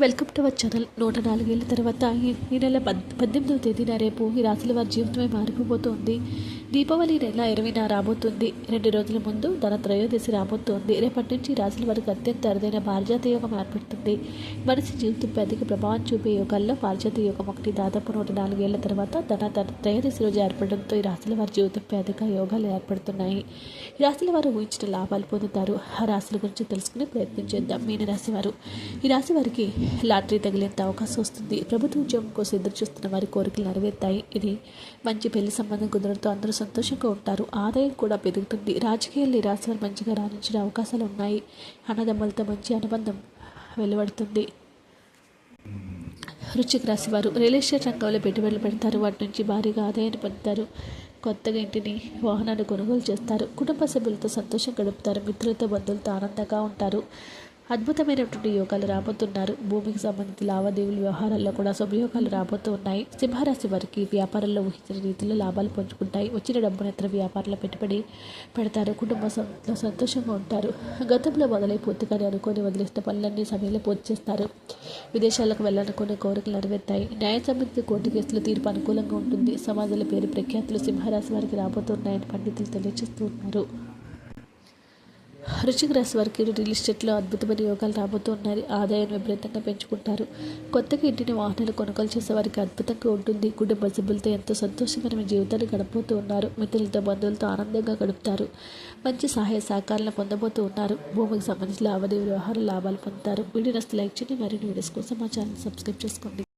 Welcome to our channel నూట నాలుగేళ్ళ తర్వాత ఈ- నెల పద్ పద్దెనిమిదవ తేదీన రేపు ఈ రాశుల వారి జీవితమే మారిపోబోతోంది. దీపావళి నెల ఇరవైన రాబోతుంది. రెండు రోజుల ముందు ధన త్రయోదశి రాబోతోంది. రేపటి నుంచి రాశుల వారికి అత్యంత అరుదైన పారిజాత యోగం ఏర్పడుతుంది. మనిషి జీవితంపై అధిక ప్రభావం చూపే యోగాల్లో పారిజాత యోగం ఒకటి దాదాపు నూట నాలుగేళ్ళ తర్వాత ధన ధన త్రయోదశి రోజు ఏర్పడడంతో ఈ రాశుల వారి జీవితంపై అధిక యోగాలు ఏర్పడుతున్నాయి. ఈ రాశుల వారు ఊహించిన లాభాలు పొందుతారు. ఆ రాశుల గురించి తెలుసుకునే ప్రయత్నం చేద్దాం. మీన రాశి వారు. ఈ రాశి వారికి లాటరీ తగిలేంత అవకాశం వస్తుంది. ప్రభుత్వ ఉద్యోగం కోసం ఎదురు చూస్తున్న వారి కోరికలు నెరవేరుతాయి. ఇది మంచి పెళ్ళి సంబంధం కుదరడంతో అందరూ సంతోషంగా ఉంటారు. ఆదాయం కూడా పెరుగుతుంది. రాజకీయాల్లో ఈ మంచిగా రాణించిన అవకాశాలు ఉన్నాయి అన్నదమ్ములతో మంచి అనుబంధం వెలువడుతుంది. వృశ్చిక రాశి వారు రియల్ ఎస్టేట్ రంగంలో పెట్టుబడులు పెడతారు. వాటి నుంచి భారీగా ఆదాయాన్ని పొందుతారు. కొత్తగా ఇంటిని వాహనాన్ని కొనుగోలు చేస్తారు. కుటుంబ సభ్యులతో సంతోషం గడుపుతారు. మిత్రులతో బంధువులతో ఆనందంగా ఉంటారు. అద్భుతమైనటువంటి యోగాలు రాబోతున్నారు. భూమికి సంబంధించిన లావాదేవీల వ్యవహారాల్లో కూడా శుభయోగాలు రాబోతూ ఉన్నాయి సింహరాశి వారికి వ్యాపారంలో ఊహించిన రీతిలో లాభాలు పంచుకుంటాయి వచ్చిన డబ్బును ఇతర వ్యాపారంలో పెట్టుబడి పెడతారు. కుటుంబ సంతోషంగా ఉంటారు. గతంలో మొదలైపోతుందని అనుకొని వదిలేసిన పనులన్నీ సమయంలో పూర్తి చేస్తారు. విదేశాలకు వెళ్ళాలనుకునే కోరికలు నెరవేర్తాయి. న్యాయ సంబంధిత కోర్టు కేసులు తీర్పు అనుకూలంగా ఉంటుంది. సమాజంలో పేరు ప్రఖ్యాతులు సింహరాశి వారికి రాబోతున్నాయని పండితులు తెలియజేస్తూ ఉన్నారు. వృశ్చిక రాశి వారికి రియల్ ఎస్టేట్లో అద్భుతమైన యోగాలు రాబోతున్నారు ఆదాయాన్ని విపరీతంగా పెంచుకుంటారు. కొత్తగా ఇంటిని వాహనాలు కొనుగోలు చేసే వారికి అద్భుతంగా ఉంటుంది. కుటుంబ సభ్యులతో ఎంతో సంతోషకరమైన జీవితాన్ని గడపబోతూ ఉన్నారు. మిత్రులతో బంధువులతో ఆనందంగా గడుపుతారు. మంచి సహాయ సహకారాలను పొందబోతూ ఉన్నారు. భూమికి సంబంధించిన లావాదేవీ వ్యవహార లాభాలు పొందుతారు. వీడియో నస్తు లైక్ చేయండి. మరిన్ని వీడియోస్ కోసం మా ఛానల్ సబ్స్క్రైబ్ చేసుకోండి.